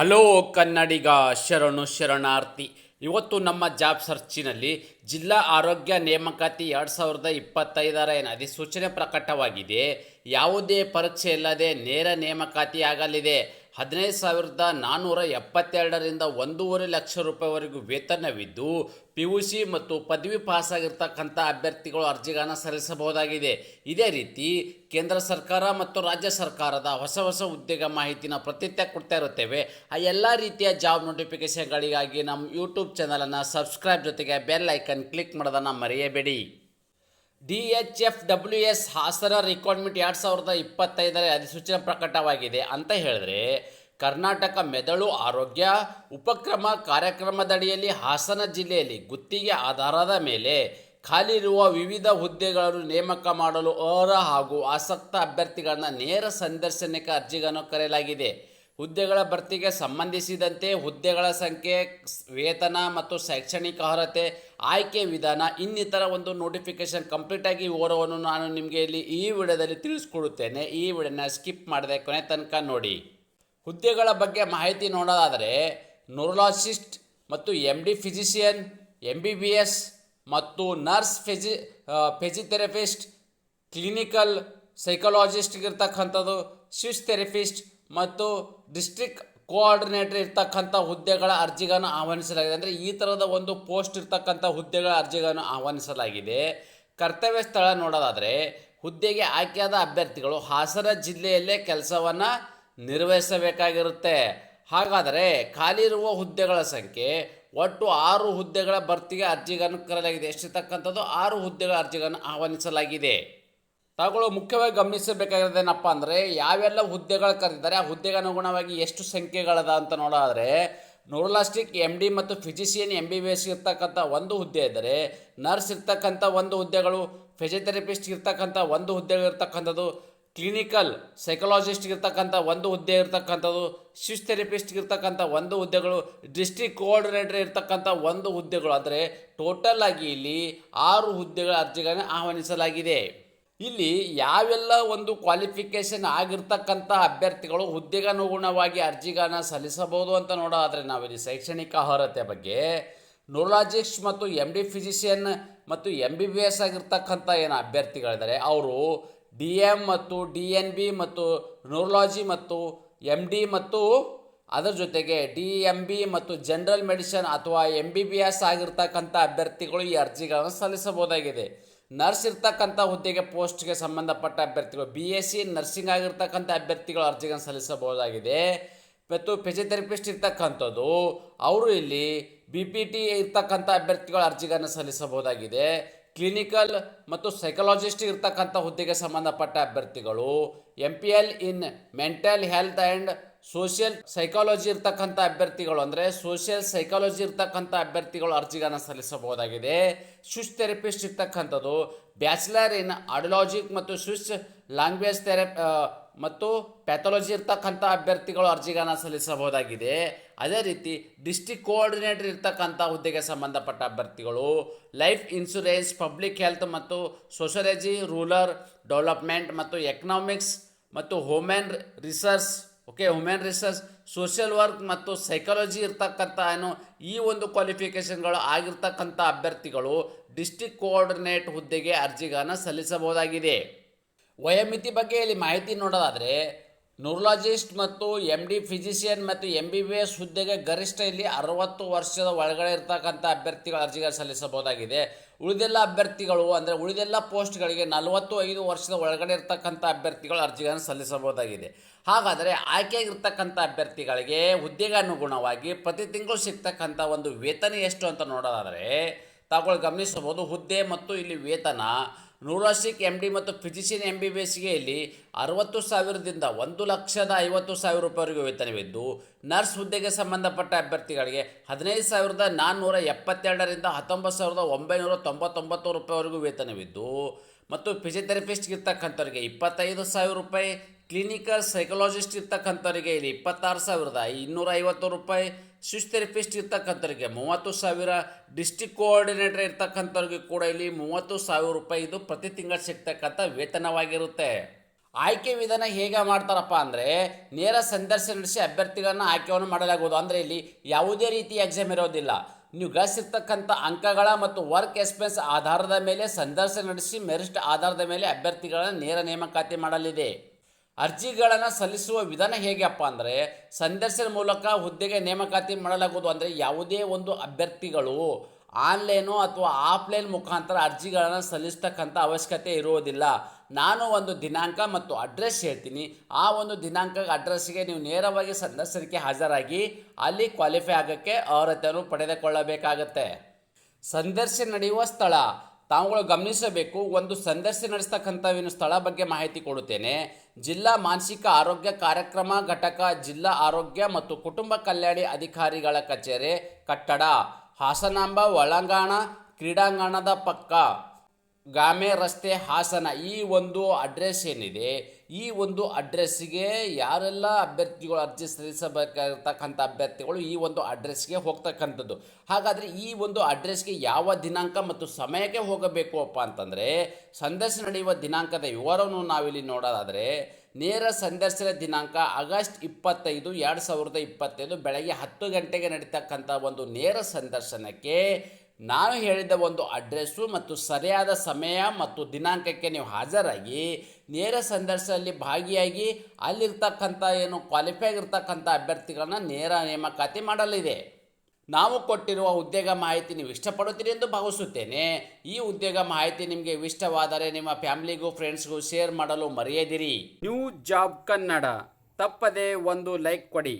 Hello ಕನ್ನಡಿಗ ಶರಣು ಶರಣಾರ್ಥಿ. ಇವತ್ತು ನಮ್ಮ ಜಾಬ್ ಸರ್ಚಿನಲ್ಲಿ ಜಿಲ್ಲಾ ಆರೋಗ್ಯ ನೇಮಕಾತಿ ಎರಡು ಸಾವಿರದ ಇಪ್ಪತ್ತೈದರ ಏನು ಅಧಿಸೂಚನೆ ಪ್ರಕಟವಾಗಿದೆ. ಯಾವುದೇ ಪರೀಕ್ಷೆ ಇಲ್ಲದೆ ನೇರ ನೇಮಕಾತಿ ಆಗಲಿದೆ ಹದಿನೈದು ಸಾವಿರದ ನಾನ್ನೂರ ಎಪ್ಪತ್ತೆರಡರಿಂದ ಒಂದೂವರೆ ಲಕ್ಷ ರೂಪಾಯಿವರೆಗೂ ವೇತನವಿದ್ದು ಪಿ ಯು ಸಿ ಮತ್ತು ಪದವಿ ಪಾಸಾಗಿರ್ತಕ್ಕಂಥ ಅಭ್ಯರ್ಥಿಗಳು ಅರ್ಜಿಗಳನ್ನು ಸಲ್ಲಿಸಬಹುದಾಗಿದೆ. ಇದೇ ರೀತಿ ಕೇಂದ್ರ ಸರ್ಕಾರ ಮತ್ತು ರಾಜ್ಯ ಸರ್ಕಾರದ ಹೊಸ ಹೊಸ ಉದ್ಯೋಗ ಮಾಹಿತಿನ ಪ್ರತಿನಿತ್ಯ ಕೊಡ್ತಾ ಇರುತ್ತೇವೆ. ಆ ಎಲ್ಲ ರೀತಿಯ ಜಾಬ್ ನೋಟಿಫಿಕೇಷನ್ಗಳಿಗಾಗಿ ನಮ್ಮ ಯೂಟ್ಯೂಬ್ ಚಾನಲನ್ನು ಸಬ್ಸ್ಕ್ರೈಬ್ ಜೊತೆಗೆ ಬೆಲ್ ಐಕನ್ ಕ್ಲಿಕ್ ಮಾಡೋದನ್ನು ಮರೆಯಬೇಡಿ. D H F W S Hassan requirement ಎರಡು ಸಾವಿರದ ಇಪ್ಪತ್ತೈದರ ಅಧಿಸೂಚನೆ ಪ್ರಕಟವಾಗಿದೆ ಅಂತ ಹೇಳಿದ್ರೆ, ಕರ್ನಾಟಕ ಮೆದಳು ಆರೋಗ್ಯ ಉಪಕ್ರಮ ಕಾರ್ಯಕ್ರಮದಡಿಯಲ್ಲಿ ಹಾಸನ ಜಿಲ್ಲೆಯಲ್ಲಿ ಗುತ್ತಿಗೆ ಆಧಾರದ ಮೇಲೆ ಖಾಲಿ ಇರುವ ವಿವಿಧ ಹುದ್ದೆಗಳನ್ನು ನೇಮಕ ಮಾಡಲು ಅರ್ಹ ಹಾಗೂ ಆಸಕ್ತ ಅಭ್ಯರ್ಥಿಗಳನ್ನ ನೇರ ಸಂದರ್ಶನಕ್ಕೆ ಅರ್ಜಿಗಳನ್ನು ಕರೆಯಲಾಗಿದೆ. ಹುದ್ದೆಗಳ ಭರ್ತಿಗೆ ಸಂಬಂಧಿಸಿದಂತೆ ಹುದ್ದೆಗಳ ಸಂಖ್ಯೆ, ವೇತನ ಮತ್ತು ಶೈಕ್ಷಣಿಕ ಅರ್ಹತೆ, ಆಯ್ಕೆ ವಿಧಾನ, ಇನ್ನಿತರ ಒಂದು ನೋಟಿಫಿಕೇಶನ್ ಕಂಪ್ಲೀಟಾಗಿ ವಿವರವನ್ನು ನಾನು ನಿಮಗೆ ಇಲ್ಲಿ ಈ ವಿಡಿಯೋದಲ್ಲಿ ತಿಳಿಸ್ಕೊಡುತ್ತೇನೆ. ಈ ವಿಡಿಯೋನ ಸ್ಕಿಪ್ ಮಾಡದೆ ಕೊನೆ ತನಕ ನೋಡಿ. ಹುದ್ದೆಗಳ ಬಗ್ಗೆ ಮಾಹಿತಿ ನೋಡೋದಾದರೆ ನ್ಯೂರಲಾಜಿಸ್ಟ್ ಮತ್ತು M D physician M B B S ಮತ್ತು nurse Fiji physiotherapist clinical psychologist Swiss therapist ಮತ್ತು ಡಿಸ್ಟ್ರಿಕ್ಟ್ ಕೋಆರ್ಡಿನೇಟರ್ ಇರ್ತಕ್ಕಂಥ ಹುದ್ದೆಗಳ ಅರ್ಜಿಗಳನ್ನು ಆಹ್ವಾನಿಸಲಾಗಿದೆ. ಅಂದರೆ ಈ ಥರದ ಒಂದು ಪೋಸ್ಟ್ ಇರ್ತಕ್ಕಂಥ ಹುದ್ದೆಗಳ ಅರ್ಜಿಗಳನ್ನು ಆಹ್ವಾನಿಸಲಾಗಿದೆ. ಕರ್ತವ್ಯ ಸ್ಥಳ ನೋಡೋದಾದರೆ ಹುದ್ದೆಗೆ ಆಯ್ಕೆಯಾದ ಅಭ್ಯರ್ಥಿಗಳು ಹಾಸನ ಜಿಲ್ಲೆಯಲ್ಲೇ ಕೆಲಸವನ್ನು ನಿರ್ವಹಿಸಬೇಕಾಗಿರುತ್ತೆ. ಹಾಗಾದರೆ ಖಾಲಿ ಇರುವ ಹುದ್ದೆಗಳ ಸಂಖ್ಯೆ, ಒಟ್ಟು ಆರು ಹುದ್ದೆಗಳ ಭರ್ತಿಗೆ ಅರ್ಜಿಗಳನ್ನು ಕರೆಯಲಾಗಿದೆ. ಎಷ್ಟಿರ್ತಕ್ಕಂಥದ್ದು? ಆರು ಹುದ್ದೆಗಳ ಅರ್ಜಿಗಳನ್ನು ಆಹ್ವಾನಿಸಲಾಗಿದೆ. ತಾವುಗಳು ಮುಖ್ಯವಾಗಿ ಗಮನಿಸಬೇಕಾಗಿರೋದೇನಪ್ಪ ಅಂದರೆ ಯಾವೆಲ್ಲ ಹುದ್ದೆಗಳು ಕರೆದಿದ್ದಾರೆ, ಆ ಹುದ್ದೆಗೆ ಅನುಗುಣವಾಗಿ ಎಷ್ಟು ಸಂಖ್ಯೆಗಳದ ಅಂತ ನೋಡೋದಾದರೆ ನ್ಯೂರಲಾಸ್ಟಿಕ್ ಎಂ ಡಿ ಮತ್ತು physician M B B S ಇರ್ತಕ್ಕಂಥ ಒಂದು ಹುದ್ದೆ ಇದ್ದರೆ ನರ್ಸ್ ಇರ್ತಕ್ಕಂಥ ಒಂದು ಹುದ್ದೆಗಳು ಫಿಸಿಯೋಥೆರಪಿಸ್ಟ್ ಇರ್ತಕ್ಕಂಥ ಒಂದು ಹುದ್ದೆಗಳಿರ್ತಕ್ಕಂಥದ್ದು ಕ್ಲಿನಿಕಲ್ ಸೈಕಾಲಜಿಸ್ಟ್ ಇರ್ತಕ್ಕಂಥ ಒಂದು ಹುದ್ದೆ ಇರ್ತಕ್ಕಂಥದ್ದು ಶಿಶ್ ಥೆರಪಿಸ್ಟ್ ಇರ್ತಕ್ಕಂಥ ಒಂದು ಹುದ್ದೆಗಳು ಡಿಸ್ಟ್ರಿಕ್ಟ್ ಕೋಆರ್ಡಿನೇಟರ್ ಇರ್ತಕ್ಕಂಥ ಒಂದು ಹುದ್ದೆಗಳು. ಅಂದರೆ ಟೋಟಲ್ ಆಗಿ ಇಲ್ಲಿ ಆರು ಹುದ್ದೆಗಳ ಅರ್ಜಿಗಳನ್ನು ಆಹ್ವಾನಿಸಲಾಗಿದೆ. ಇಲ್ಲಿ ಯಾವೆಲ್ಲ ಒಂದು ಕ್ವಾಲಿಫಿಕೇಷನ್ ಆಗಿರ್ತಕ್ಕಂಥ ಅಭ್ಯರ್ಥಿಗಳು ಹುದ್ದೆಗನುಗುಣವಾಗಿ ಅರ್ಜಿಗಳನ್ನು ಸಲ್ಲಿಸಬಹುದು ಅಂತ ನೋಡೋದಾದರೆ ನಾವಿಲ್ಲಿ ಶೈಕ್ಷಣಿಕ ಅರ್ಹತೆ ಬಗ್ಗೆ ನ್ಯೂರಲಾಜಿಸ್ಟ್ ಮತ್ತು ಎಂ ಡಿ ಫಿಸಿಷಿಯನ್ ಮತ್ತು ಎಂ ಬಿ ಬಿ ಎಸ್ ಆಗಿರ್ತಕ್ಕಂಥ ಏನು ಅಭ್ಯರ್ಥಿಗಳಿದ್ದಾರೆ, ಅವರು ಡಿ ಎಂ ಮತ್ತು ಡಿ ಎನ್ ಬಿ ಮತ್ತು ನ್ಯೂರಲಾಜಿ ಮತ್ತು ಎಂ ಡಿ ಮತ್ತು ಅದರ ಜೊತೆಗೆ ಡಿ ಎಂ ಬಿ ಮತ್ತು ಜನರಲ್ ಮೆಡಿಸಿನ್ ಅಥವಾ ಎಂ ಬಿ ಬಿ ಎಸ್ ಆಗಿರ್ತಕ್ಕಂಥ ಅಭ್ಯರ್ಥಿಗಳು ಈ ಅರ್ಜಿಗಳನ್ನು ಸಲ್ಲಿಸಬಹುದಾಗಿದೆ. ನರ್ಸ್ ಇರ್ತಕ್ಕಂಥ ಹುದ್ದೆಗೆ ಪೋಸ್ಟ್ಗೆ ಸಂಬಂಧಪಟ್ಟ ಅಭ್ಯರ್ಥಿಗಳು ಬಿ ಎಸ್ ಸಿ ನರ್ಸಿಂಗ್ ಆಗಿರ್ತಕ್ಕಂಥ ಅಭ್ಯರ್ಥಿಗಳು ಅರ್ಜಿಗಳನ್ನು ಸಲ್ಲಿಸಬಹುದಾಗಿದೆ. ಮತ್ತು ಫಿಸಿಯೋಥೆರಪಿಸ್ಟ್ ಇರ್ತಕ್ಕಂಥದ್ದು, ಅವರು ಇಲ್ಲಿ ಬಿ ಪಿ ಟಿ ಇರ್ತಕ್ಕಂಥ ಅಭ್ಯರ್ಥಿಗಳು ಅರ್ಜಿಗಳನ್ನು ಸಲ್ಲಿಸಬಹುದಾಗಿದೆ. ಕ್ಲಿನಿಕಲ್ ಮತ್ತು ಸೈಕಾಲಜಿಸ್ಟ್ ಇರ್ತಕ್ಕಂಥ ಹುದ್ದೆಗೆ ಸಂಬಂಧಪಟ್ಟ ಅಭ್ಯರ್ಥಿಗಳು M P L in mental health and social psychology ಇರ್ತಕ್ಕಂಥ ಅಭ್ಯರ್ಥಿಗಳು ಅಂದರೆ ಸೋಷಿಯಲ್ ಸೈಕಾಲಜಿ ಇರ್ತಕ್ಕಂಥ ಅಭ್ಯರ್ಥಿಗಳು ಅರ್ಜಿಗಳನ್ನು ಸಲ್ಲಿಸಬಹುದಾಗಿದೆ. ಸ್ವಿಚ್ ಥೆರಪಿಸ್ಟ್ ಇರ್ತಕ್ಕಂಥದ್ದು, ಬ್ಯಾಚುಲರ್ ಇನ್ ಆಡಿಯಾಲಜಿಕ್ ಮತ್ತು ಶುಶ್ ಲ್ಯಾಂಗ್ವೇಜ್ ಥೆರಪ್ ಮತ್ತು ಪ್ಯಾಥಾಲಜಿ ಇರ್ತಕ್ಕಂಥ ಅಭ್ಯರ್ಥಿಗಳು ಅರ್ಜಿಗಳನ್ನು ಸಲ್ಲಿಸಬಹುದಾಗಿದೆ. ಅದೇ ರೀತಿ ಡಿಸ್ಟಿಕ್ ಕೋಆರ್ಡಿನೇಟರ್ ಇರ್ತಕ್ಕಂಥ ಹುದ್ದೆಗೆ ಸಂಬಂಧಪಟ್ಟ ಅಭ್ಯರ್ಥಿಗಳು ಲೈಫ್ ಇನ್ಶೂರೆನ್ಸ್ ಪಬ್ಲಿಕ್ ಹೆಲ್ತ್ ಮತ್ತು ಸೋಷಿಯಾಲಜಿ ರೂರಲ್ ಡೆವಲಪ್ಮೆಂಟ್ ಮತ್ತು ಎಕನಾಮಿಕ್ಸ್ ಮತ್ತು human research okay women research social work ಮತ್ತು ಸೈಕಾಲಜಿ ಇರ್ತಕ್ಕಂಥ ಏನು ಈ ಒಂದು ಕ್ವಾಲಿಫಿಕೇಷನ್ಗಳು ಆಗಿರ್ತಕ್ಕಂಥ ಅಭ್ಯರ್ಥಿಗಳು ಡಿಸ್ಟಿಕ್ ಕೋಆರ್ಡಿನೇಟ್ ಹುದ್ದೆಗೆ ಅರ್ಜಿಗಳನ್ನು ಸಲ್ಲಿಸಬಹುದಾಗಿದೆ. ವಯೋಮಿತಿ ಬಗ್ಗೆ ಇಲ್ಲಿ ಮಾಹಿತಿ ನೋಡೋದಾದರೆ ನ್ಯೂರಲಾಜಿಸ್ಟ್ ಮತ್ತು ಎಂ ಡಿ ಫಿಸಿಷಿಯನ್ ಮತ್ತು ಎಂ ಬಿ ಬಿ ಎಸ್ ಹುದ್ದೆಗೆ ಗರಿಷ್ಠ ಇಲ್ಲಿ ಅರವತ್ತು ವರ್ಷದ ಒಳಗಡೆ ಇರ್ತಕ್ಕಂಥ ಅಭ್ಯರ್ಥಿಗಳ ಅರ್ಜಿಗಳು ಸಲ್ಲಿಸಬಹುದಾಗಿದೆ. ಉಳಿದೆಲ್ಲ ಅಭ್ಯರ್ಥಿಗಳು ಅಂದರೆ ಉಳಿದೆಲ್ಲ ಪೋಸ್ಟ್ಗಳಿಗೆ ನಲವತ್ತು ಐದು ವರ್ಷದ ಒಳಗಡೆ ಇರ್ತಕ್ಕಂಥ ಅಭ್ಯರ್ಥಿಗಳು ಅರ್ಜಿಗಳನ್ನು ಸಲ್ಲಿಸಬಹುದಾಗಿದೆ. ಹಾಗಾದರೆ ಆಯ್ಕೆಯಾಗಿರ್ತಕ್ಕಂಥ ಅಭ್ಯರ್ಥಿಗಳಿಗೆ ಹುದ್ದೆಗೆ ಅನುಗುಣವಾಗಿ ಪ್ರತಿ ತಿಂಗಳು ಸಿಗ್ತಕ್ಕಂಥ ಒಂದು ವೇತನ ಎಷ್ಟು ಅಂತ ನೋಡೋದಾದರೆ ತಾವುಗಳು ಗಮನಿಸಬಹುದು ಹುದ್ದೆ ಮತ್ತು ಇಲ್ಲಿ ವೇತನ ನ್ಯೂರಾಸಿಕ್ ಎಂ ಡಿ ಮತ್ತು ಫಿಸಿಷಿಯನ್ ಎಂ ಬಿ ಬಿ ಎಸ್ಗೆಯಲ್ಲಿ ಅರವತ್ತು ಸಾವಿರದಿಂದ ಒಂದು ಲಕ್ಷದ ಐವತ್ತು ಸಾವಿರ ರೂಪಾಯಿವರೆಗೂ ವೇತನವಿದ್ದು, ನರ್ಸ್ ಹುದ್ದೆಗೆ ಸಂಬಂಧಪಟ್ಟ ಅಭ್ಯರ್ಥಿಗಳಿಗೆ ಹದಿನೈದು ಸಾವಿರದ ನಾನ್ನೂರ ಎಪ್ಪತ್ತೆರಡರಿಂದ ಹತ್ತೊಂಬತ್ತು ಸಾವಿರದ ಒಂಬೈನೂರ ತೊಂಬತ್ತೊಂಬತ್ತು ರೂಪಾಯಿವರೆಗೂ ವೇತನವಿದ್ದು, ಮತ್ತು ಫಿಸಿಯೋಥೆರಪಿಸ್ಟ್ ಇರ್ತಕ್ಕಂಥವ್ರಿಗೆ ಇಪ್ಪತ್ತೈದು ಸಾವಿರ ರೂಪಾಯಿ ಕ್ಲಿನಿಕಲ್ ಸೈಕಾಲಜಿಸ್ಟ್ ಇರ್ತಕ್ಕಂಥವರಿಗೆ ಇಲ್ಲಿ ಇಪ್ಪತ್ತಾರು ಸಾವಿರದ ಇನ್ನೂರ ಐವತ್ತು ರೂಪಾಯಿ ಸ್ವಿಚ್ ಥೆರಪಿಸ್ಟ್ ಇರ್ತಕ್ಕಂಥವ್ರಿಗೆ, ಮೂವತ್ತು ಸಾವಿರ ಡಿಸ್ಟಿಕ್ ಕೋಆರ್ಡಿನೇಟರ್ ಇರ್ತಕ್ಕಂಥವ್ರಿಗೆ ಕೂಡ ಇಲ್ಲಿ ಮೂವತ್ತು ಸಾವಿರ ರೂಪಾಯಿ ಇದು ಪ್ರತಿ ತಿಂಗಳು ಸಿಗ್ತಕ್ಕಂಥ ವೇತನವಾಗಿರುತ್ತೆ. ಆಯ್ಕೆ ವಿಧಾನ ಹೇಗೆ ಮಾಡ್ತಾರಪ್ಪ ಅಂದರೆ, ನೇರ ಸಂದರ್ಶನ ನಡೆಸಿ ಅಭ್ಯರ್ಥಿಗಳನ್ನ ಆಯ್ಕೆಯನ್ನು ಮಾಡಲಾಗುವುದು. ಅಂದರೆ ಇಲ್ಲಿ ಯಾವುದೇ ರೀತಿ ಎಕ್ಸಾಮ್ ಇರೋದಿಲ್ಲ. ನೀವು ಗಳಿಸಿರ್ತಕ್ಕಂಥ ಅಂಕಗಳ ಮತ್ತು ವರ್ಕ್ ಎಕ್ಸ್ಪೆನ್ಸ್ ಆಧಾರದ ಮೇಲೆ ಸಂದರ್ಶನ ನಡೆಸಿ ಮೆರಿಟ್ ಆಧಾರದ ಮೇಲೆ ಅಭ್ಯರ್ಥಿಗಳನ್ನು ನೇರ ನೇಮಕಾತಿ ಮಾಡಲಿದೆ. ಅರ್ಜಿಗಳನ್ನು ಸಲ್ಲಿಸುವ ವಿಧಾನ ಹೇಗಪ್ಪ ಅಂದರೆ ಸಂದರ್ಶನ ಮೂಲಕ ಹುದ್ದೆಗೆ ನೇಮಕಾತಿ ಮಾಡಲಾಗುವುದು ಅಂದರೆ ಯಾವುದೇ ಒಂದು ಅಭ್ಯರ್ಥಿಗಳು ಆನ್ಲೈನು ಅಥವಾ ಆಫ್ಲೈನ್ ಮುಖಾಂತರ ಅರ್ಜಿಗಳನ್ನು ಸಲ್ಲಿಸ್ತಕ್ಕಂಥ ಅವಶ್ಯಕತೆ ಇರುವುದಿಲ್ಲ. ನಾನು ಒಂದು ದಿನಾಂಕ ಮತ್ತು ಅಡ್ರೆಸ್ ಹೇಳ್ತೀನಿ. ಆ ಒಂದು ದಿನಾಂಕ ಅಡ್ರೆಸ್ಗೆ ನೀವು ನೇರವಾಗಿ ಸಂದರ್ಶನಕ್ಕೆ ಹಾಜರಾಗಿ ಅಲ್ಲಿ ಕ್ವಾಲಿಫೈ ಆಗೋಕ್ಕೆ ಅರ್ಹತೆಯನ್ನು ಪಡೆದುಕೊಳ್ಳಬೇಕಾಗತ್ತೆ. ಸಂದರ್ಶನ ನಡೆಯುವ ಸ್ಥಳ. ತಾವುಗಳು ಗಮನಿಸಬೇಕು, ಒಂದು ಸಂದರ್ಶನ ನಡೆಸ್ತಕ್ಕಂಥ ಏನು ಸ್ಥಳ ಬಗ್ಗೆ ಮಾಹಿತಿ ಕೊಡುತ್ತೇನೆ. ಜಿಲ್ಲಾ ಮಾನಸಿಕ ಆರೋಗ್ಯ ಕಾರ್ಯಕ್ರಮ ಘಟಕ, ಜಿಲ್ಲಾ ಆರೋಗ್ಯ ಮತ್ತು ಕುಟುಂಬ ಕಲ್ಯಾಣ ಅಧಿಕಾರಿಗಳ ಕಚೇರಿ, ಕಟ್ಟಡ, ಹಾಸನಾಂಬ, ಒಳಾಂಗಣ, ಕ್ರೀಡಾಂಗಣದ ಪಕ್ಕ. ಗಾಮೆ ರಸ್ತೆ ಹಾಸನ ಈ ಒಂದು ಅಡ್ರೆಸ್ ಏನಿದೆ, ಈ ಒಂದು ಅಡ್ರೆಸ್ಸಿಗೆ ಯಾರೆಲ್ಲ ಅಭ್ಯರ್ಥಿಗಳು ಅರ್ಜಿ ಸಲ್ಲಿಸಬೇಕಾಗಿರ್ತಕ್ಕಂಥ ಅಭ್ಯರ್ಥಿಗಳು ಈ ಒಂದು ಅಡ್ರೆಸ್ಗೆ ಹೋಗ್ತಕ್ಕಂಥದ್ದು. ಹಾಗಾದರೆ ಈ ಒಂದು ಅಡ್ರೆಸ್ಗೆ ಯಾವ ದಿನಾಂಕ ಮತ್ತು ಸಮಯಕ್ಕೆ ಹೋಗಬೇಕು ಅಪ್ಪ ಅಂತಂದರೆ, ಸಂದರ್ಶನ ನಡೆಯುವ ದಿನಾಂಕದ ವಿವರವನ್ನು ನಾವಿಲ್ಲಿ ನೋಡೋದಾದರೆ, ನೇರ ಸಂದರ್ಶನ ದಿನಾಂಕ ಆಗಸ್ಟ್ ಇಪ್ಪತ್ತೈದು, ಎರಡು ಸಾವಿರದ ಇಪ್ಪತ್ತೈದು, ಬೆಳಗ್ಗೆ ಹತ್ತು ಗಂಟೆಗೆ ನಡೀತಕ್ಕಂಥ ಒಂದು ನೇರ ಸಂದರ್ಶನಕ್ಕೆ ನಾನು ಹೇಳಿದ ಒಂದು ಅಡ್ರೆಸ್ಸು ಮತ್ತು ಸರಿಯಾದ ಸಮಯ ಮತ್ತು ದಿನಾಂಕಕ್ಕೆ ನೀವು ಹಾಜರಾಗಿ ನೇರ ಸಂದರ್ಶನದಲ್ಲಿ ಭಾಗಿಯಾಗಿ ಅಲ್ಲಿರ್ತಕ್ಕಂಥ ಏನು ಕ್ವಾಲಿಫೈ ಆಗಿರ್ತಕ್ಕಂಥ ಅಭ್ಯರ್ಥಿಗಳನ್ನು ನೇರ ನೇಮಕಾತಿ ಮಾಡಲಿದೆ. ನಾವು ಕೊಟ್ಟಿರುವ ಉದ್ಯೋಗ ಮಾಹಿತಿ ನೀವು ಇಷ್ಟಪಡುತ್ತೀರಿ ಎಂದು ಭಾವಿಸುತ್ತೇನೆ. ಈ ಉದ್ಯೋಗ ಮಾಹಿತಿ ನಿಮಗೆ ಇಷ್ಟವಾದರೆ ನಿಮ್ಮ ಫ್ಯಾಮಿಲಿಗೂ ಫ್ರೆಂಡ್ಸ್ಗೂ ಶೇರ್ ಮಾಡಲು ಮರೆಯದಿರಿ. New job Kannada. ತಪ್ಪದೆ ಒಂದು ಲೈಕ್ ಕೊಡಿ.